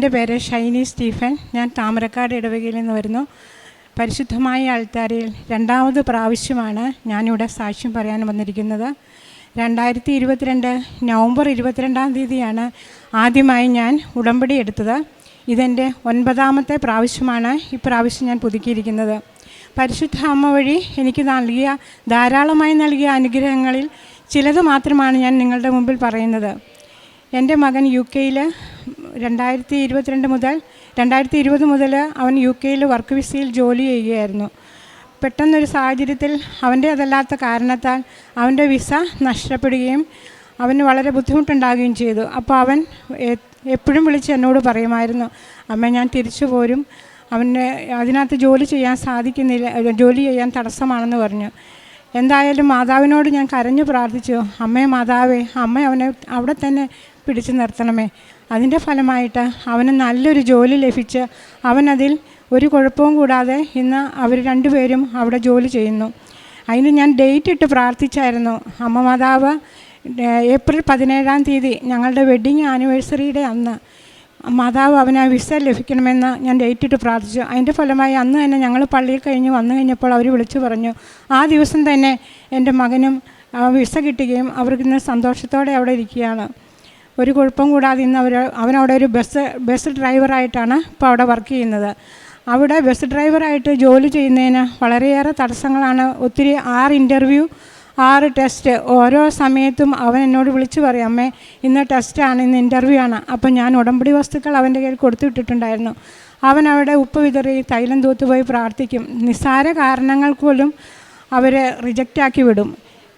എന്റെ പേര് ഷൈനി സ്റ്റീഫൻ. ഞാൻ താമരക്കാട് ഇടവകയിൽ നിന്ന് വരുന്നു. പരിശുദ്ധമായ ആൾത്താരിൽ രണ്ടാമത് പ്രാവശ്യമാണ് ഞാനിവിടെ സാക്ഷ്യം പറയാൻ വന്നിരിക്കുന്നത്. രണ്ടായിരത്തി ഇരുപത്തിരണ്ട് നവംബർ ഇരുപത്തിരണ്ടാം തീയതിയാണ് ആദ്യമായി ഞാൻ ഉടമ്പടി എടുത്തത്. ഇതെന്റെ ഒൻപതാമത്തെ പ്രാവശ്യമാണ് ഇപ്രാവശ്യം പ്രാവശ്യം ഞാൻ പുതുക്കിയിരിക്കുന്നത്. പരിശുദ്ധ അമ്മ വഴി എനിക്ക് നൽകിയ ധാരാളമായി നൽകിയ അനുഗ്രഹങ്ങളിൽ ചിലത് മാത്രമാണ് ഞാൻ നിങ്ങളുടെ മുമ്പിൽ പറയുന്നത്. എന്റെ മകൻ യു കെയിൽ രണ്ടായിരത്തി ഇരുപത്തിരണ്ട് മുതൽ രണ്ടായിരത്തി ഇരുപത് മുതൽ അവൻ യു കെയിൽ വർക്ക് വിസയിൽ ജോലി ചെയ്യുകയായിരുന്നു. പെട്ടെന്നൊരു സാഹചര്യത്തിൽ അവന്റെ അതല്ലാത്ത കാരണത്താൽ അവന്റെ വിസ നഷ്ടപ്പെടുകയും അവന് വളരെ ബുദ്ധിമുട്ടുണ്ടാകുകയും ചെയ്തു. അപ്പോൾ അവൻ എപ്പോഴും വിളിച്ച് എന്നോട് പറയുമായിരുന്നു അമ്മ ഞാൻ തിരിച്ചു പോരും. അവന് അതിനകത്ത് ജോലി ചെയ്യാൻ സാധിക്കുന്നില്ല ജോലി ചെയ്യാൻ തടസ്സമാണെന്ന് പറഞ്ഞു. എന്തായാലും മാതാവിനോട് ഞാൻ കരഞ്ഞു പ്രാർത്ഥിച്ചു. അമ്മേ മാതാവേ അമ്മ അവനെ അവിടെ തന്നെ പിടിച്ചു നിർത്തണമേ. അതിന്റെ ഫലമായിട്ട് അവന് നല്ലൊരു ജോലി ലഭിച്ച് അവനതിൽ ഒരു കുഴപ്പവും കൂടാതെ ഇന്ന് അവർ രണ്ടുപേരും അവിടെ ജോലി ചെയ്യുന്നു. അതിന് ഞാൻ ഡേറ്റ് ഇട്ട് പ്രാർത്ഥിച്ചായിരുന്നു. അമ്മ മാതാവ് ഏപ്രിൽ പതിനേഴാം തീയതി ഞങ്ങളുടെ വെഡ്ഡിങ് ആനിവേഴ്സറിയുടെ അന്ന് മാതാവ് അവന് വിസ ലഭിക്കണമെന്ന് ഞാൻ ഡേറ്റ് ഇട്ട് പ്രാർത്ഥിച്ചു. അതിന്റെ ഫലമായി അന്ന് തന്നെ ഞങ്ങൾ പള്ളിയിൽ കഴിഞ്ഞ് വന്നു കഴിഞ്ഞപ്പോൾ അവർ വിളിച്ചു പറഞ്ഞു ആ ദിവസം തന്നെ എന്റെ മകനും വിസ കിട്ടുകയും അവർക്ക് ഇന്ന് സന്തോഷത്തോടെ അവിടെ ഇരിക്കുകയാണ്. ഒരു കുഴപ്പം കൂടാതെ ഇന്ന് അവർ അവനവിടെ ഒരു ബസ് ബസ് ഡ്രൈവറായിട്ടാണ് ഇപ്പോൾ അവിടെ വർക്ക് ചെയ്യുന്നത്. അവിടെ ബസ് ഡ്രൈവറായിട്ട് ജോലി ചെയ്യുന്നതിന് വളരെയേറെ തടസ്സങ്ങളാണ്. ഒത്തിരി ആറ് ഇന്റർവ്യൂ ആറ് ടെസ്റ്റ് ഓരോ സമയത്തും അവൻ എന്നോട് വിളിച്ചു പറയും അമ്മേ ഇന്ന് ടെസ്റ്റാണ് ഇന്ന് ഇന്റർവ്യൂ ആണ്. അപ്പം ഞാൻ ഉടമ്പടി വസ്തുക്കൾ അവന്റെ കയ്യിൽ കൊടുത്തു വിട്ടിട്ടുണ്ടായിരുന്നു. അവൻ അവിടെ ഉപ്പ് വിതറി തൈലം തൂത്തുപോയി പ്രാർത്ഥിക്കും. നിസ്സാര കാരണങ്ങൾക്ക് പോലും അവരെ റിജക്റ്റാക്കി വിടും.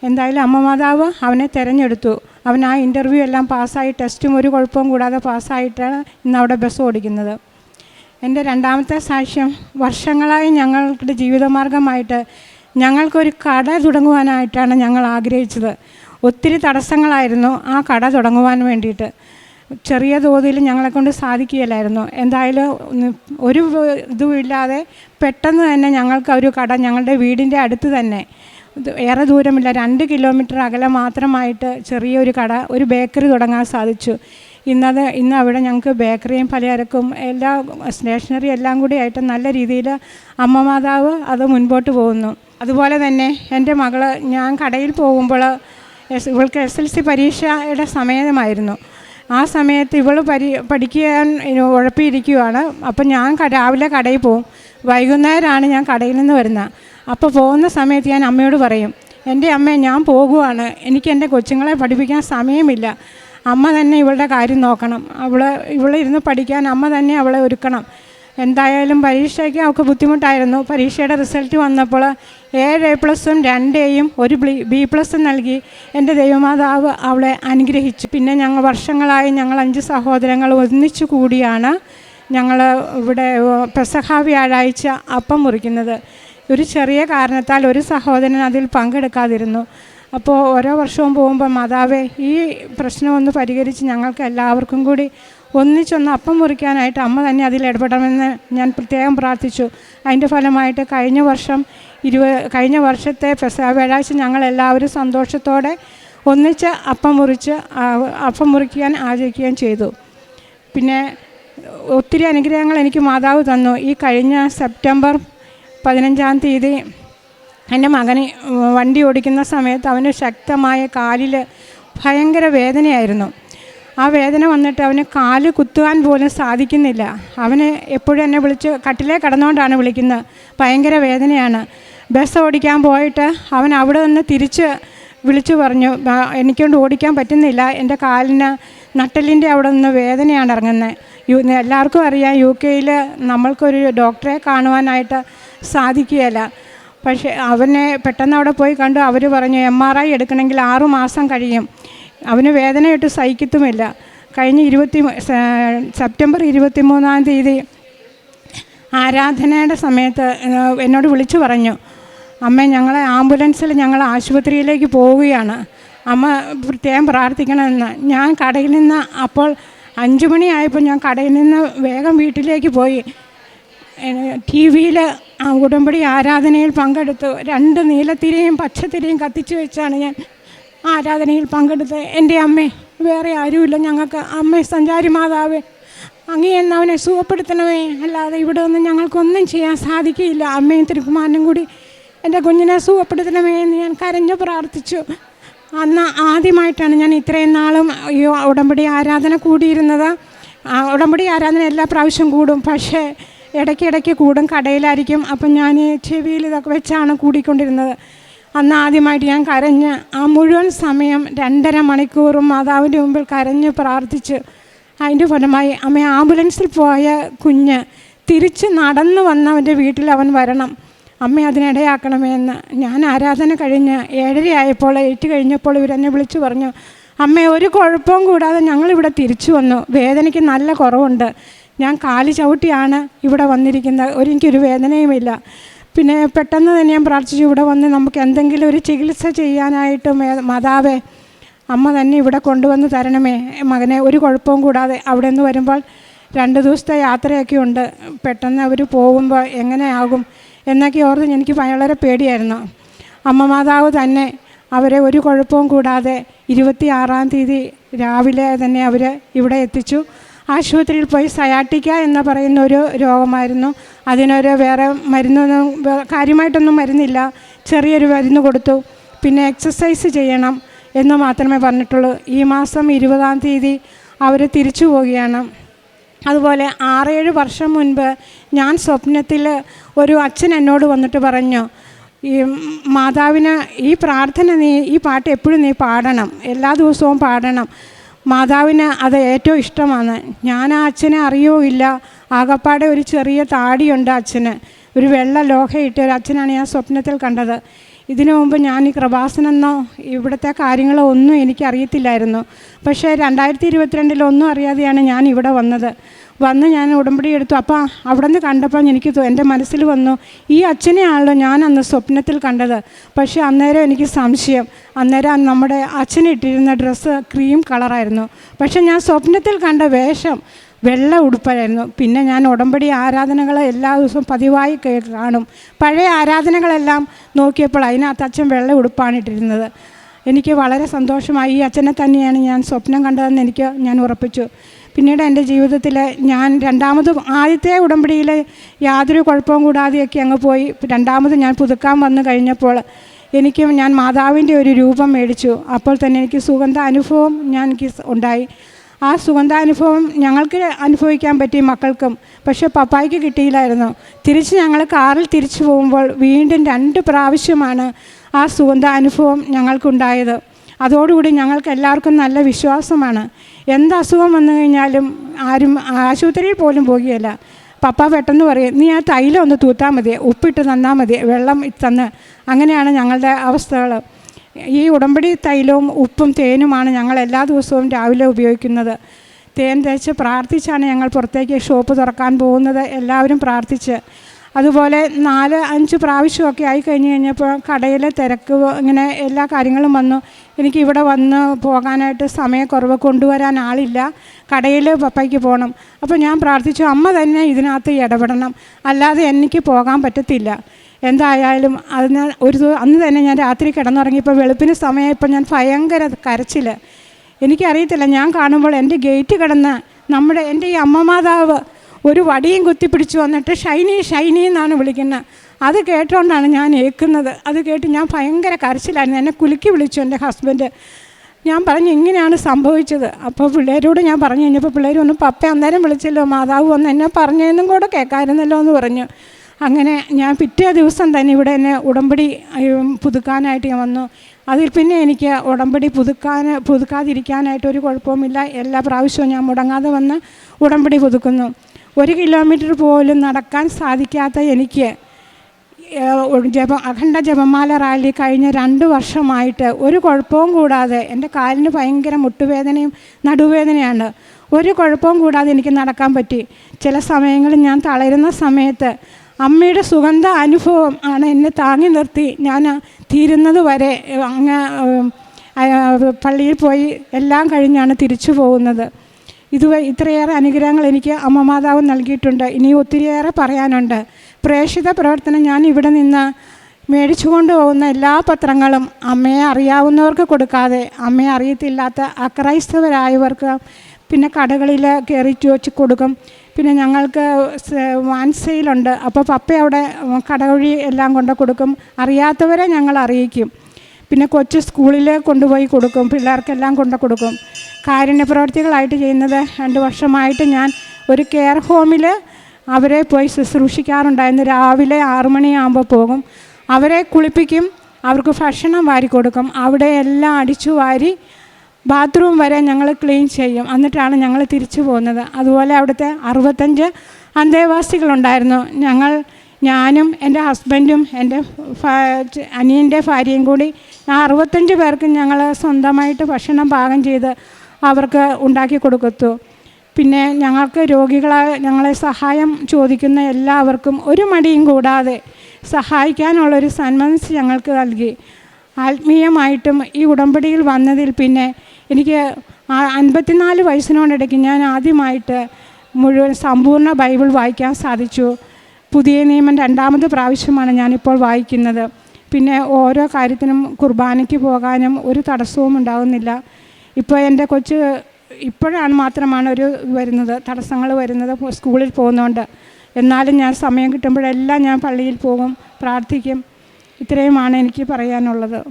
എന്തായാലും അമ്മ മാതാവ് അവനെ തിരഞ്ഞെടുത്തു. അവൻ ആ ഇന്റർവ്യൂ എല്ലാം പാസ്സായി ടെസ്റ്റും ഒരു കുഴപ്പവും കൂടാതെ പാസ്സായിട്ടാണ് ഇന്ന് അവിടെ ബസ് ഓടിക്കുന്നത്. എന്റെ രണ്ടാമത്തെ സാക്ഷ്യം വർഷങ്ങളായി ഞങ്ങളുടെ ജീവിതമാർഗമായിട്ട് ഞങ്ങൾക്കൊരു കട തുടങ്ങുവാനായിട്ടാണ് ഞങ്ങൾ ആഗ്രഹിച്ചത്. ഒത്തിരി തടസ്സങ്ങളായിരുന്നു ആ കട തുടങ്ങുവാൻ വേണ്ടിയിട്ട്. ചെറിയ തോതിൽ ഞങ്ങളെക്കൊണ്ട് സാധിക്കുകയില്ലായിരുന്നു. എന്തായാലും ഒരു ഇതുമില്ലാതെ പെട്ടെന്ന് തന്നെ ഞങ്ങൾക്ക് ഒരു കട ഞങ്ങളുടെ വീടിന്റെ അടുത്ത് തന്നെ ഏറെ ദൂരമില്ല. രണ്ട് കിലോമീറ്റർ അകലെ മാത്രമായിട്ട് ചെറിയൊരു കട ഒരു ബേക്കറി തുടങ്ങാൻ സാധിച്ചു. ഇന്നത് ഇന്ന് അവിടെ ഞങ്ങൾക്ക് ബേക്കറിയും പലചരക്കും എല്ലാ സ്റ്റേഷനറി എല്ലാം കൂടി ആയിട്ട് നല്ല രീതിയിൽ അമ്മ മാതാവ് അത് മുൻപോട്ട് പോകുന്നു. അതുപോലെ തന്നെ എന്റെ മകൾ ഞാൻ കടയിൽ പോകുമ്പോൾ ഇവൾക്ക് എസ് എൽ സി പരീക്ഷയുടെ സമയമായിരുന്നു. ആ സമയത്ത് ഇവൾ പരി പഠിക്കാൻ ഉഴപ്പിയിരിക്കുകയാണ് അപ്പം ഞാൻ രാവിലെ കടയിൽ പോകും. വൈകുന്നേരമാണ് ഞാൻ കടയിൽ നിന്ന് വരുന്നത്. അപ്പോൾ പോകുന്ന സമയത്ത് ഞാൻ അമ്മയോട് പറയും എന്റെ അമ്മ ഞാൻ പോകുവാണ്. എനിക്ക് എന്റെ കൊച്ചുങ്ങളെ പഠിപ്പിക്കാൻ സമയമില്ല. അമ്മ തന്നെ ഇവളുടെ കാര്യം നോക്കണം. അവളെ ഇവളെ ഇരുന്ന് പഠിക്കാൻ അമ്മ തന്നെ അവളെ ഒരുക്കണം. എന്തായാലും പരീക്ഷയ്ക്ക് അവൾക്ക് ബുദ്ധിമുട്ടായിരുന്നു. പരീക്ഷയുടെ റിസൾട്ട് വന്നപ്പോൾ ഏഴ് എ പ്ലസും രണ്ട് എയും ഒരു ബി പ്ലസും നൽകി. എന്റെ ദൈവമാതാവ് അവളെ അനുഗ്രഹിച്ചു. പിന്നെ ഞങ്ങൾ വർഷങ്ങളായി ഞങ്ങൾ അഞ്ച് സഹോദരങ്ങൾ ഒന്നിച്ചു കൂടിയാണ് ഞങ്ങൾ ഇവിടെ പെസഹ വ്യാഴാഴ്ച അപ്പം മുറിക്കുന്നത്. ഒരു ചെറിയ കാരണത്താൽ ഒരു സഹോദരൻ അതിൽ പങ്കെടുക്കാതിരുന്നു. അപ്പോൾ ഓരോ വർഷവും പോകുമ്പോൾ മാതാവേ ഈ പ്രശ്നം ഒന്ന് പരിഹരിച്ച് ഞങ്ങൾക്ക് എല്ലാവർക്കും കൂടി ഒന്നിച്ചൊന്ന് അപ്പം മുറിക്കാനായിട്ട് അമ്മ തന്നെ അതിൽ ഇടപെടണമെന്ന് ഞാൻ പ്രത്യേകം പ്രാർത്ഥിച്ചു. അതിന്റെ ഫലമായിട്ട് കഴിഞ്ഞ വർഷം ഇരുപത് കഴിഞ്ഞ വർഷത്തെ പെസഹ വ്യാഴാഴ്ച ഞങ്ങളെല്ലാവരും സന്തോഷത്തോടെ ഒന്നിച്ച് അപ്പം മുറിച്ച് അപ്പം മുറിക്കാൻ ആചരിക്കുകയും ചെയ്തു. പിന്നെ ഒത്തിരി അനുഗ്രഹങ്ങൾ എനിക്ക് മാതാവ് തന്നു. ഈ കഴിഞ്ഞ സെപ്റ്റംബർ പതിനഞ്ചാം തീയതി എന്റെ മകന് വണ്ടി ഓടിക്കുന്ന സമയത്ത് അവന് ശക്തമായ കാലിൽ ഭയങ്കര വേദനയായിരുന്നു. ആ വേദന വന്നിട്ട് അവന് കാൽ കുത്തുവാൻ പോലും സാധിക്കുന്നില്ല. അവന് എപ്പോഴും എന്നെ വിളിച്ച് കട്ടിലേ കിടന്നുകൊണ്ടാണ് വിളിക്കുന്നത്. ഭയങ്കര വേദനയാണ്. ബസ് ഓടിക്കാൻ പോയിട്ട് അവൻ അവിടെ നിന്ന് തിരിച്ച് വിളിച്ചു പറഞ്ഞു "ബാ, എനിക്കൊണ്ട് ഓടിക്കാൻ പറ്റുന്നില്ല. എന്റെ കാലിന് നട്ടലിന്റെ അവിടെ നിന്ന് വേദനയാണ് ഇറങ്ങുന്നത്. യു എല്ലാവർക്കും അറിയാം യു കെയിൽ നമ്മൾക്കൊരു ഡോക്ടറെ കാണുവാനായിട്ട് സാധിക്കുകയില്ല. പക്ഷേ അവനെ പെട്ടെന്ന് അവിടെ പോയി കണ്ടു. അവർ പറഞ്ഞു എം ആർ ഐ എടുക്കണമെങ്കിൽ ആറു മാസം കഴിയും. അവന് വേദനയിട്ട് സഹിക്കത്തുമില്ല. കഴിഞ്ഞ ഇരുപത്തി സെപ്റ്റംബർ ഇരുപത്തി മൂന്നാം തീയതി ആരാധനയുടെ സമയത്ത് എന്നോട് വിളിച്ചു പറഞ്ഞു അമ്മ ഞങ്ങളെ ആംബുലൻസിൽ ഞങ്ങൾ ആശുപത്രിയിലേക്ക് പോവുകയാണ്. അമ്മ പ്രത്യേകം പ്രാർത്ഥിക്കണമെന്ന്. ഞാൻ കടയിൽ നിന്ന് അപ്പോൾ അഞ്ചു മണിയായപ്പോൾ ഞാൻ കടയിൽ നിന്ന് വേഗം വീട്ടിലേക്ക് പോയി. ടി വിയിൽ ഉടമ്പടി ആരാധനയിൽ പങ്കെടുത്തു രണ്ട് നീലത്തിരയും പച്ചത്തിരയും കത്തിച്ചു വെച്ചാണ് ഞാൻ ആരാധനയിൽ പങ്കെടുത്തത്. എന്റെ അമ്മേ വേറെ ആരുമില്ല. ഞങ്ങൾക്ക് അമ്മ സഞ്ചാരി മാതാവേ അങ്ങേ എന്ന് അവനെ സുഖപ്പെടുത്തണമേ. അല്ലാതെ ഇവിടെ ഒന്നും ഞങ്ങൾക്കൊന്നും ചെയ്യാൻ സാധിക്കില്ല അമ്മയും തിരുക്കുമാരനും കൂടി എന്റെ കുഞ്ഞിനെ സുഖപ്പെടുത്തണമേ എന്ന് ഞാൻ കരഞ്ഞു പ്രാർത്ഥിച്ചു. അന്ന് ആദ്യമായിട്ടാണ് ഞാൻ ഇത്രയും നാളും ഈ ഉടമ്പടി ആരാധന കൂടിയിരുന്നത്. ഉടമ്പടി ആരാധന എല്ലാ പ്രാവശ്യം കൂടും. പക്ഷേ ഇടയ്ക്കിടയ്ക്ക് കൂടും. കടയിലായിരിക്കും. അപ്പം ഞാൻ ചെവിയിൽ ഇതൊക്കെ വെച്ചാണ് കൂടിക്കൊണ്ടിരുന്നത്. അന്ന് ആദ്യമായിട്ട് ഞാൻ കരഞ്ഞ് ആ മുഴുവൻ സമയം രണ്ടര മണിക്കൂറും മാതാവിന്റെ മുമ്പിൽ കരഞ്ഞ് പ്രാർത്ഥിച്ച് അതിന്റെ ഫലമായി അമ്മ ആംബുലൻസിൽ പോയ കുഞ്ഞ് തിരിച്ച് നടന്നു വന്നവന്റെ വീട്ടിൽ അവൻ വരണം. അമ്മ അതിനിടയാക്കണമേ എന്ന് ഞാൻ ആരാധന കഴിഞ്ഞ് ഏഴരയായപ്പോൾ ഏറ്റ് കഴിഞ്ഞപ്പോൾ ഇവരെന്നെ വിളിച്ചു പറഞ്ഞു അമ്മ ഒരു കുഴപ്പവും കൂടാതെ ഞങ്ങളിവിടെ തിരിച്ചു വന്നു. വേദനയ്ക്ക് നല്ല കുറവുണ്ട്. ഞാൻ കാൽ ചവിട്ടിയാണ് ഇവിടെ വന്നിരിക്കുന്നത്. ഒരു എനിക്കൊരു വേദനയുമില്ല. പിന്നെ പെട്ടെന്ന് തന്നെ ഞാൻ പ്രാർത്ഥിച്ചു ഇവിടെ വന്ന് നമുക്ക് എന്തെങ്കിലും ഒരു ചികിത്സ ചെയ്യാനായിട്ട് മാതാവേ അമ്മ തന്നെ ഇവിടെ കൊണ്ടുവന്ന് തരണമേ. മകനെ ഒരു കുഴപ്പവും കൂടാതെ അവിടെ നിന്ന് വരുമ്പോൾ രണ്ട് ദിവസത്തെ യാത്രയൊക്കെ ഉണ്ട്. പെട്ടെന്ന് അവർ പോകുമ്പോൾ എങ്ങനെയാകും എന്നൊക്കെ ഓർത്ത് എനിക്ക് വളരെ പേടിയായിരുന്നു. അമ്മ മാതാവ് തന്നെ അവരെ ഒരു കുഴപ്പവും കൂടാതെ ഇരുപത്തി ആറാം തീയതി രാവിലെ തന്നെ അവർ ഇവിടെ എത്തിച്ചു. ആശുപത്രിയിൽ പോയി സയാട്ടിക്ക എന്ന് പറയുന്ന ഒരു രോഗമായിരുന്നു. അതിനൊരു വേറെ മരുന്നൊന്നും കാര്യമായിട്ടൊന്നും മരുന്നില്ല. ചെറിയൊരു മരുന്ന് കൊടുത്തു. പിന്നെ എക്സസൈസ് ചെയ്യണം എന്ന് മാത്രമേ പറഞ്ഞിട്ടുള്ളൂ. ഈ മാസം ഇരുപതാം തീയതി അവർ തിരിച്ചു പോവുകയാണ്. അതുപോലെ ആറേഴ് വർഷം മുൻപ് ഞാൻ സ്വപ്നത്തിൽ ഒരു അച്ഛൻ എന്നോട് വന്നിട്ട് പറഞ്ഞു ഈ മാതാവിന് ഈ പ്രാർത്ഥന നീ ഈ പാട്ട് എപ്പോഴും നീ പാടണം. എല്ലാ ദിവസവും പാടണം. മാതാവിന് അത് ഏറ്റവും ഇഷ്ടമാണ്. ഞാൻ ആ അച്ഛനെ അറിയുമില്ല ആകപ്പാടെ ഒരു ചെറിയ താടിയുണ്ട് അച്ഛന്. ഒരു വെള്ള ലോഹയിട്ട് ഒരു അച്ഛനാണ് ഞാൻ സ്വപ്നത്തിൽ കണ്ടത്. ഇതിനു മുമ്പ് ഞാൻ ഈ കൃപാസനെന്നോ ഇവിടുത്തെ കാര്യങ്ങളോ ഒന്നും എനിക്കറിയത്തില്ലായിരുന്നു. പക്ഷേ രണ്ടായിരത്തി ഇരുപത്തിരണ്ടിൽ ഒന്നും അറിയാതെയാണ് ഞാൻ ഇവിടെ വന്നത്. വന്ന് ഞാൻ ഉടമ്പടി എടുത്തു. അപ്പോൾ അവിടെ നിന്ന് കണ്ടപ്പോൾ എനിക്ക് എന്റെ മനസ്സിൽ വന്നു ഈ അച്ഛനെയാണല്ലോ ഞാൻ അന്ന് സ്വപ്നത്തിൽ കണ്ടത്. പക്ഷേ അന്നേരം എനിക്ക് സംശയം. അന്നേരം നമ്മുടെ അച്ഛനിട്ടിരുന്ന ഡ്രസ്സ് ക്രീം കളറായിരുന്നു. പക്ഷേ ഞാൻ സ്വപ്നത്തിൽ കണ്ട വേഷം വെള്ള ഉടുപ്പായിരുന്നു. പിന്നെ ഞാൻ ഉടമ്പടി ആരാധനകൾ എല്ലാ ദിവസവും പതിവായി കാണും. പഴയ ആരാധനകളെല്ലാം നോക്കിയപ്പോൾ അതിനകത്ത് അച്ഛൻ വെള്ള ഉടുപ്പാണ് ഇട്ടിരുന്നത്. എനിക്ക് വളരെ സന്തോഷമായി. ഈ അച്ഛനെ തന്നെയാണ് ഞാൻ സ്വപ്നം കണ്ടതെന്ന് എനിക്ക് ഞാൻ ഉറപ്പിച്ചു. പിന്നീട് എന്റെ ജീവിതത്തിൽ ഞാൻ രണ്ടാമത് ആദ്യത്തെ ഉടമ്പടിയിൽ യാതൊരു കുഴപ്പവും കൂടാതെയൊക്കെ അങ്ങ് പോയി. രണ്ടാമത് ഞാൻ പുതുക്കാൻ വന്നു കഴിഞ്ഞപ്പോൾ എനിക്ക് ഞാൻ മാതാവിന്റെ ഒരു രൂപം മേടിച്ചു. അപ്പോൾ തന്നെ എനിക്ക് സുഗന്ധ അനുഭവം ഞാൻ എനിക്ക് ഉണ്ടായി. ആ സുഗന്ധാനുഭവം ഞങ്ങൾക്ക് അനുഭവിക്കാൻ പറ്റി മക്കൾക്കും. പക്ഷേ പപ്പായ്ക്ക് കിട്ടിയില്ലായിരുന്നു. തിരിച്ച് ഞങ്ങൾ കാറിൽ തിരിച്ചു പോകുമ്പോൾ വീണ്ടും രണ്ട് പ്രാവശ്യമാണ് ആ സുഗന്ധാനുഭവം ഞങ്ങൾക്കുണ്ടായത്. അതോടുകൂടി ഞങ്ങൾക്ക് എല്ലാവർക്കും നല്ല വിശ്വാസമാണ്. എന്ത് അസുഖം വന്നു കഴിഞ്ഞാലും ആരും ആശുപത്രിയിൽ പോലും പോകുകയില്ല പപ്പ പെട്ടെന്ന് പറയും നീ ആ തൈലം ഒന്ന് തൂത്താൽ മതി ഉപ്പിട്ട് തന്നാൽ മതി വെള്ളം തന്ന്. അങ്ങനെയാണ് ഞങ്ങളുടെ അവസ്ഥകൾ ഈ ഉടമ്പടി തൈലവും ഉപ്പും തേനുമാണ് ഞങ്ങൾ എല്ലാ ദിവസവും രാവിലെ ഉപയോഗിക്കുന്നത്. തേൻ തേച്ച് പ്രാർത്ഥിച്ചാണ് ഞങ്ങൾ പുറത്തേക്ക് ഷോപ്പ് തുറക്കാൻ പോകുന്നത്. എല്ലാവരും പ്രാർത്ഥിച്ച്. അതുപോലെ നാല് അഞ്ച് പ്രാവശ്യമൊക്കെ ആയി കഴിഞ്ഞ് കഴിഞ്ഞപ്പോൾ കടയിലെ തിരക്ക് ഇങ്ങനെ എല്ലാ കാര്യങ്ങളും വന്നു. എനിക്ക് ഇവിടെ വന്ന് പോകാനായിട്ട് സമയക്കുറവ് കൊണ്ടുവരാൻ ആളില്ല. കടയിൽ പപ്പയ്ക്ക് പോകണം. അപ്പോൾ ഞാൻ പ്രാർത്ഥിച്ചു അമ്മ തന്നെ ഇതിനകത്ത് ഇടപെടണം. അല്ലാതെ എനിക്ക് പോകാൻ പറ്റത്തില്ല. എന്തായാലും അതിന് ഒരു അന്ന് തന്നെ ഞാൻ രാത്രി കിടന്നുറങ്ങിയപ്പോൾ വെളുപ്പിന് സമയമായപ്പോൾ ഞാൻ ഭയങ്കര കരച്ചിൽ. എനിക്കറിയത്തില്ല ഞാൻ കാണുമ്പോൾ എന്റെ ഗേറ്റ് കിടന്ന് നമ്മുടെ എന്റെ ഈ അമ്മമാതാവ് ഒരു വടിയും കുത്തിപ്പിടിച്ച് വന്നിട്ട് ഷൈനി ഷൈനി എന്നാണ് വിളിക്കുന്നത്. അത് കേട്ടുകൊണ്ടാണ് ഞാൻ ഏൽക്കുന്നത് അത് കേട്ട് ഞാൻ ഭയങ്കര കരച്ചിലായിരുന്നു. എന്നെ കുലുക്കി വിളിച്ചു എന്റെ ഹസ്ബൻഡ്. ഞാൻ പറഞ്ഞു ഇങ്ങനെയാണ് സംഭവിച്ചത്. അപ്പോൾ പിള്ളേരോട് ഞാൻ പറഞ്ഞു കഴിഞ്ഞപ്പോൾ പിള്ളേർ ഒന്ന് പപ്പ അന്നേരം വിളിച്ചല്ലോ മാതാവ് വന്ന് എന്നെ പറഞ്ഞതെന്നും കൂടെ കേൾക്കാമായിരുന്നല്ലോ എന്ന് പറഞ്ഞു. അങ്ങനെ ഞാൻ പിറ്റേ ദിവസം തന്നെ ഇവിടെ എന്നെ ഉടമ്പടി പുതുക്കാനായിട്ട് ഞാൻ വന്നു. അതിൽ പിന്നെ എനിക്ക് ഉടമ്പടി പുതുക്കാൻ പുതുക്കാതിരിക്കാനായിട്ട് ഒരു കുഴപ്പവുമില്ല. എല്ലാ പ്രാവശ്യവും ഞാൻ മുടങ്ങാതെ വന്ന് ഉടമ്പടി പുതുക്കുന്നു. ഒരു കിലോമീറ്റർ പോലും നടക്കാൻ സാധിക്കാത്ത എനിക്ക് ജപ അഖണ്ഡ ജപമാല റാലി കഴിഞ്ഞ രണ്ട് വർഷമായിട്ട് ഒരു കുഴപ്പവും കൂടാതെ എന്റെ കാലിന് ഭയങ്കര മുട്ടുവേദനയും നടുവേദനയാണ്. ഒരു കുഴപ്പവും കൂടാതെ എനിക്ക് നടക്കാൻ പറ്റി. ചില സമയങ്ങളിൽ ഞാൻ തളരുന്ന സമയത്ത് അമ്മയുടെ സുഗന്ധ അനുഭവം ആണ് എന്നെ താങ്ങി നിർത്തി. ഞാൻ തീരുന്നത് വരെ അങ്ങ് പള്ളിയിൽ പോയി എല്ലാം കഴിഞ്ഞാണ് തിരിച്ചു പോകുന്നത്. ഇത് ഇത്രയേറെ അനുഗ്രഹങ്ങൾ എനിക്ക് അമ്മ മാതാവ് നൽകിയിട്ടുണ്ട്. ഇനി ഒത്തിരിയേറെ പറയാനുണ്ട്. പ്രേക്ഷിത പ്രവർത്തനം ഞാൻ ഇവിടെ നിന്ന് മേടിച്ചു കൊണ്ടുപോകുന്ന എല്ലാ പത്രങ്ങളും അമ്മയെ അറിയാവുന്നവർക്ക് കൊടുക്കാതെ അമ്മയെ അറിയത്തില്ലാത്ത അക്രൈസ്തവരായവർക്ക് പിന്നെ കടകളിൽ കയറി വെച്ച് കൊടുക്കും. പിന്നെ ഞങ്ങൾക്ക് വാൻസയിലുണ്ട് അപ്പോൾ പപ്പ അവിടെ കടവഴി എല്ലാം കൊണ്ട് കൊടുക്കും. അറിയാത്തവരെ ഞങ്ങൾ അറിയിക്കും. പിന്നെ കൊച്ചു സ്കൂളിൽ കൊണ്ടുപോയി കൊടുക്കും. പിള്ളേർക്കെല്ലാം കൊണ്ട് കൊടുക്കും. കാരുണ്യ പ്രവർത്തികളായിട്ട് ചെയ്യുന്നത് രണ്ട് വർഷമായിട്ട് ഞാൻ ഒരു കെയർ ഹോമിൽ അവരെ പോയി ശുശ്രൂഷിക്കാറുണ്ടായിരുന്നു. രാവിലെ ആറു മണിയാകുമ്പോൾ പോകും. അവരെ കുളിപ്പിക്കും. അവർക്ക് ഭക്ഷണം വാരി കൊടുക്കും. അവിടെ എല്ലാം അടിച്ചു വാരി ബാത്റൂം വരെ ഞങ്ങൾ ക്ലീൻ ചെയ്യും. എന്നിട്ടാണ് ഞങ്ങൾ തിരിച്ചു പോകുന്നത്. അതുപോലെ അവിടുത്തെ അറുപത്തഞ്ച് അന്തേവാസികളുണ്ടായിരുന്നു. ഞങ്ങൾ ഞാനും എന്റെ ഹസ്ബൻഡും എന്റെ അനിയന്റെ ഭാര്യയും കൂടി ആ അറുപത്തഞ്ച് പേർക്ക് ഞങ്ങൾ സ്വന്തമായിട്ട് ഭക്ഷണം പാകം ചെയ്ത് അവർക്ക് ഉണ്ടാക്കി കൊടുക്കത്തു പിന്നെ ഞങ്ങൾക്ക് രോഗികളെ ഞങ്ങളെ സഹായം ചോദിക്കുന്ന എല്ലാവർക്കും ഒരു മടിയും കൂടാതെ സഹായിക്കാനുള്ളൊരു സന്മനസ് ഞങ്ങൾക്ക് നൽകി. ആത്മീയമായിട്ടും ഈ ഉടമ്പടിയിൽ വന്നതിൽ പിന്നെ എനിക്ക് അൻപത്തിനാല് വയസ്സിനോടിടയ്ക്ക് ഞാൻ ആദ്യമായിട്ട് മുഴുവൻ സമ്പൂർണ ബൈബിൾ വായിക്കാൻ സാധിച്ചു. പുതിയ നിയമം രണ്ടാമത് പ്രാവശ്യമാണ് ഞാനിപ്പോൾ വായിക്കുന്നത്. പിന്നെ ഓരോ കാര്യത്തിനും കുർബാനയ്ക്ക് പോകാനും ഒരു തടസ്സവും ഉണ്ടാകുന്നില്ല ഇപ്പോൾ എന്റെ കൊച്ച് ഇപ്പോഴാണ് മാത്രമാണ് ഒരു വരുന്നത് തടസ്സങ്ങൾ വരുന്നത് സ്കൂളിൽ പോകുന്നതുകൊണ്ട് എന്നാലും ഞാൻ സമയം കിട്ടുമ്പോഴെല്ലാം ഞാൻ പള്ളിയിൽ പോകും പ്രാർത്ഥിക്കും. ഇത്രയുമാണ് എനിക്ക് പറയാനുള്ളത്.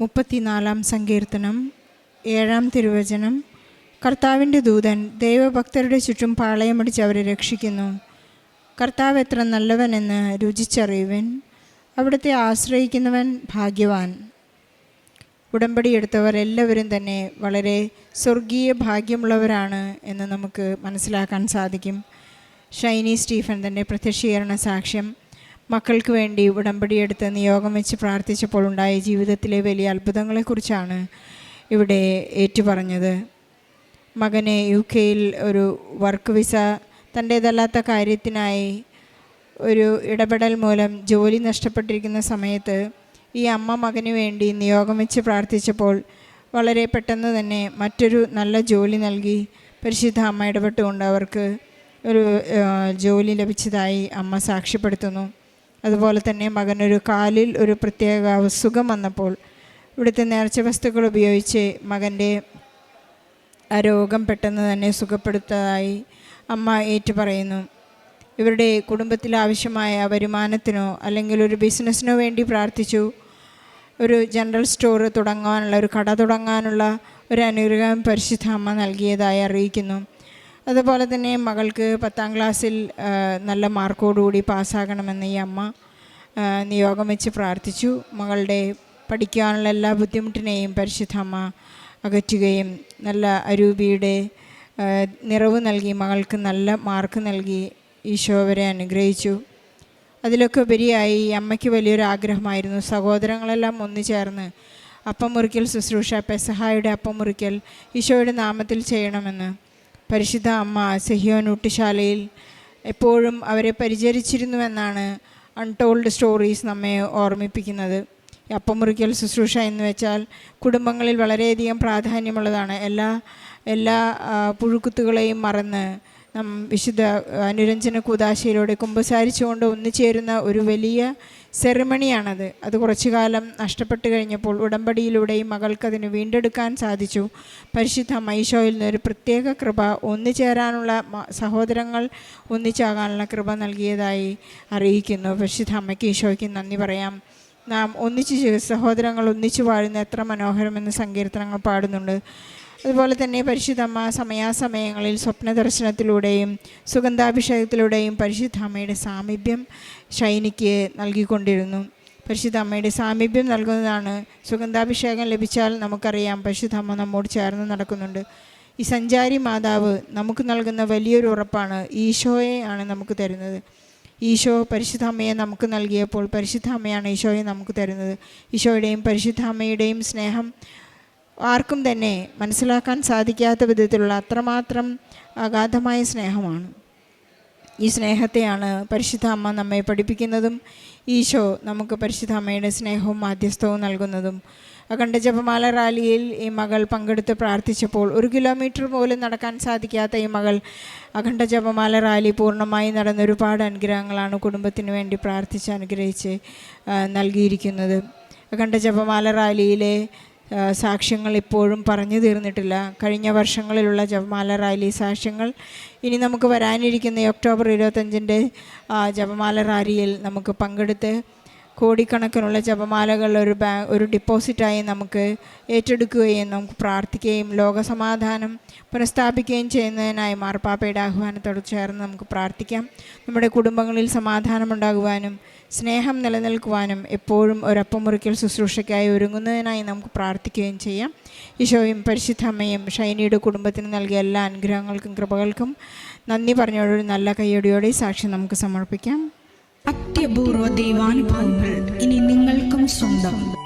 മുപ്പത്തിനാലാം സങ്കീർത്തനം ഏഴാം തിരുവചനം. കർത്താവിന്റെ ദൂതൻ ദൈവഭക്തരുടെ ചുറ്റും പാളയമടിച്ച് അവരെ രക്ഷിക്കുന്നു. കർത്താവ് എത്ര നല്ലവനെന്ന് രുചിച്ചറിയുവൻ. അവിടുത്തെ ആശ്രയിക്കുന്നവൻ ഭാഗ്യവാൻ. ഉടമ്പടി എടുത്തവർ എല്ലാവരും തന്നെ വളരെ സ്വർഗീയ ഭാഗ്യമുള്ളവരാണ് എന്ന് നമുക്ക് മനസ്സിലാക്കാൻ സാധിക്കും. ഷൈനി സ്റ്റീഫൻ തന്റെ പ്രത്യക്ഷീകരണ സാക്ഷ്യം മക്കൾക്ക് വേണ്ടി ഉടമ്പടി എടുത്ത് നിയോഗം വെച്ച് പ്രാർത്ഥിച്ചപ്പോൾ ഉണ്ടായ ജീവിതത്തിലെ വലിയ അത്ഭുതങ്ങളെക്കുറിച്ചാണ് ഇവിടെ ഏറ്റുപറഞ്ഞത്. മകനെ യു കെയിൽ ഒരു വർക്ക് വിസ തന്റേതല്ലാത്ത കാര്യത്തിനായി ഒരു ഇടപെടൽ മൂലം ജോലി നഷ്ടപ്പെട്ടിരിക്കുന്ന സമയത്ത് ഈ അമ്മ മകന് വേണ്ടി നിയോഗം വെച്ച് പ്രാർത്ഥിച്ചപ്പോൾ വളരെ പെട്ടെന്ന് തന്നെ മറ്റൊരു നല്ല ജോലി നൽകി. പരിശുദ്ധ അമ്മ ഇടപെട്ടുകൊണ്ട് അവർക്ക് ഒരു ജോലി ലഭിച്ചതായി അമ്മ സാക്ഷ്യപ്പെടുത്തുന്നു. അതുപോലെ തന്നെ മകനൊരു കാലിൽ ഒരു പ്രത്യേക അസുഖം വന്നപ്പോൾ ഇവിടുത്തെ നേർച്ച വസ്തുക്കൾ ഉപയോഗിച്ച് മകന്റെ ആ രോഗം പെട്ടെന്ന് തന്നെ സുഖപ്പെടുത്തതായി അമ്മ ഏറ്റുപറയുന്നു. ഇവരുടെ കുടുംബത്തിൽ ആവശ്യമായ വരുമാനത്തിനോ അല്ലെങ്കിൽ ഒരു ബിസിനസ്സിനോ വേണ്ടി പ്രാർത്ഥിച്ചു. ഒരു ജനറൽ സ്റ്റോർ തുടങ്ങാനുള്ള ഒരു കട തുടങ്ങാനുള്ള ഒരു അനുഗ്രഹം പരിശുദ്ധ അമ്മ നൽകിയതായി അറിയിക്കുന്നു. അതുപോലെ തന്നെ മകൾക്ക് പത്താം ക്ലാസ്സിൽ നല്ല മാർക്കോടുകൂടി പാസ്സാകണമെന്ന് ഈ അമ്മ നിയോഗം വെച്ച് പ്രാർത്ഥിച്ചു. മകളുടെ പഠിക്കാനുള്ള എല്ലാ ബുദ്ധിമുട്ടിനെയും പരിശുദ്ധ അമ്മ അകറ്റുകയും നല്ല അരൂപിയുടെ നിറവ് നൽകി മകൾക്ക് നല്ല മാർക്ക് നൽകി ഈശോവരെ അനുഗ്രഹിച്ചു. അതിലൊക്കെ ഉപരിയായി അമ്മയ്ക്ക് വലിയൊരു ആഗ്രഹമായിരുന്നു. സഹോദരങ്ങളെല്ലാം ഒന്നു ചേർന്ന് അപ്പം മുറിക്കൽ ശുശ്രൂഷ പെസഹായുടെ അപ്പം മുറിക്കൽ ഈശോയുടെ നാമത്തിൽ ചെയ്യണമെന്ന്. പരിശുദ്ധ അമ്മ സെഹിയോൻ ഊട്ടുശാലയിൽ എപ്പോഴും അവരെ പരിചരിച്ചിരുന്നുവെന്നാണ് അൺടോൾഡ് സ്റ്റോറീസ് നമ്മെ ഓർമ്മിപ്പിക്കുന്നത്. അപ്പമുറിക്കൽ അപ്പം മുറിക്കൽ ശുശ്രൂഷ എന്ന് വെച്ചാൽ കുടുംബങ്ങളിൽ വളരെയധികം പ്രാധാന്യമുള്ളതാണ്. എല്ലാ എല്ലാ പുഴുക്കുത്തുകളെയും മറന്ന് വിശുദ്ധ അനുരഞ്ജന കൂതാശയിലൂടെ കുമ്പസാരിച്ചുകൊണ്ട് ഒന്നുചേരുന്ന ഒരു വലിയ സെറിമണിയാണത്. അത് കുറച്ചു കാലം നഷ്ടപ്പെട്ടു കഴിഞ്ഞപ്പോൾ ഉടമ്പടിയിലൂടെയും മകൾക്കതിന് വീണ്ടെടുക്കാൻ സാധിച്ചു. പരിശുദ്ധ മൈഷോയിൽ നിന്ന് ഒരു പ്രത്യേക കൃപ ഒന്നുചേരാനുള്ള മ- സഹോദരങ്ങൾ ഒന്നിച്ചാകാനുള്ള കൃപ നൽകിയതായി അറിയിക്കുന്നു. പരിശുദ്ധ അമ്മയ്ക്ക് ഈശോയ്ക്ക് നന്ദി പറയാം. നാം ഒന്നിച്ച് സഹോദരങ്ങൾ ഒന്നിച്ചു വാഴുന്ന എത്ര മനോഹരമെന്ന് സങ്കീർത്തനങ്ങൾ പാടുന്നുണ്ട്. അതുപോലെ തന്നെ പരിശുദ്ധമ്മ സമയാസമയങ്ങളിൽ സ്വപ്ന ദർശനത്തിലൂടെയും സുഗന്ധാഭിഷേകത്തിലൂടെയും പരിശുദ്ധ അമ്മയുടെ സാമീപ്യം ഷൈനിക്ക് നൽകിക്കൊണ്ടിരുന്നു. പരിശുദ്ധ അമ്മയുടെ സാമീപ്യം നൽകുന്നതാണ് സുഗന്ധാഭിഷേകം ലഭിച്ചാൽ നമുക്കറിയാം പരിശുദ്ധ അമ്മ നമ്മോട് ചേർന്ന് നടക്കുന്നുണ്ട്. ഈ സഞ്ചാരി മാതാവ് നമുക്ക് നൽകുന്ന വലിയൊരു ഉറപ്പാണ് ഈശോയെ ആണ് നമുക്ക് തരുന്നത്. ഈശോ പരിശുദ്ധ അമ്മയെ നമുക്ക് നൽകിയപ്പോൾ പരിശുദ്ധ അമ്മയാണ് ഈശോയെ നമുക്ക് തരുന്നത്. ഈശോയുടെയും പരിശുദ്ധ അമ്മയുടെയും സ്നേഹം ആർക്കും തന്നെ മനസ്സിലാക്കാൻ സാധിക്കാത്ത വിധത്തിലുള്ള അത്രമാത്രം അഗാധമായ സ്നേഹമാണ്. ഈ സ്നേഹത്തെയാണ് പരിശുദ്ധ അമ്മ നമ്മെ പഠിപ്പിക്കുന്നതും ഈശോ നമുക്ക് പരിശുദ്ധ അമ്മയുടെ സ്നേഹവും മാധ്യസ്ഥവും നൽകുന്നതും. അഖണ്ഡ ജപമാല റാലിയിൽ ഈ മകൾ പങ്കെടുത്ത് പ്രാർത്ഥിച്ചപ്പോൾ ഒരു കിലോമീറ്റർ പോലും നടക്കാൻ സാധിക്കാത്ത ഈ മകൾ അഖണ്ഡ ജപമാല റാലി പൂർണമായി നടന്ന ഒരുപാട് അനുഗ്രഹങ്ങളാണ് കുടുംബത്തിന് വേണ്ടി പ്രാർത്ഥിച്ച് അനുഗ്രഹിച്ച് നൽകിയിരിക്കുന്നത്. അഖണ്ഡ ജപമാല റാലിയിലെ സാക്ഷ്യങ്ങൾ ഇപ്പോഴും പറഞ്ഞു തീർന്നിട്ടില്ല. കഴിഞ്ഞ വർഷങ്ങളിലുള്ള ജപമാല റാലി സാക്ഷ്യങ്ങൾ ഇനി നമുക്ക് വരാനിരിക്കുന്ന ഒക്ടോബർ ഇരുപത്തഞ്ചിന്റെ ജപമാല റാലിയിൽ നമുക്ക് പങ്കെടുത്ത് കോടിക്കണക്കിനുള്ള ജപമാലകൾ ഒരു ബാ ഒരു ഡിപ്പോസിറ്റായി നമുക്ക് ഏറ്റെടുക്കുകയും നമുക്ക് പ്രാർത്ഥിക്കുകയും ലോകസമാധാനം പുനഃസ്ഥാപിക്കുകയും ചെയ്യുന്നതിനായി മാർപ്പാപ്പയുടെ ആഹ്വാനത്തോട് ചേർന്ന് നമുക്ക് പ്രാർത്ഥിക്കാം. നമ്മുടെ കുടുംബങ്ങളിൽ സമാധാനമുണ്ടാകുവാനും സ്നേഹം നിലനിൽക്കുവാനും എപ്പോഴും ഒരപ്പമുറിക്കൽ ശുശ്രൂഷയ്ക്കായി ഒരുങ്ങുന്നതിനായി നമുക്ക് പ്രാർത്ഥിക്കുകയും ചെയ്യാം. ഈശോയും പരിശുദ്ധ അമ്മയും ഷൈനിയുടെ കുടുംബത്തിന് നൽകിയ എല്ലാ അനുഗ്രഹങ്ങൾക്കും കൃപകൾക്കും നന്ദി പറഞ്ഞോടൊരു നല്ല കയ്യടിയോടെ സാക്ഷി നമുക്ക് സമർപ്പിക്കാം. അത്യപൂർവ ദൈവാനുഭവങ്ങൾ ഇനി നിങ്ങൾക്കും സ്വന്തം.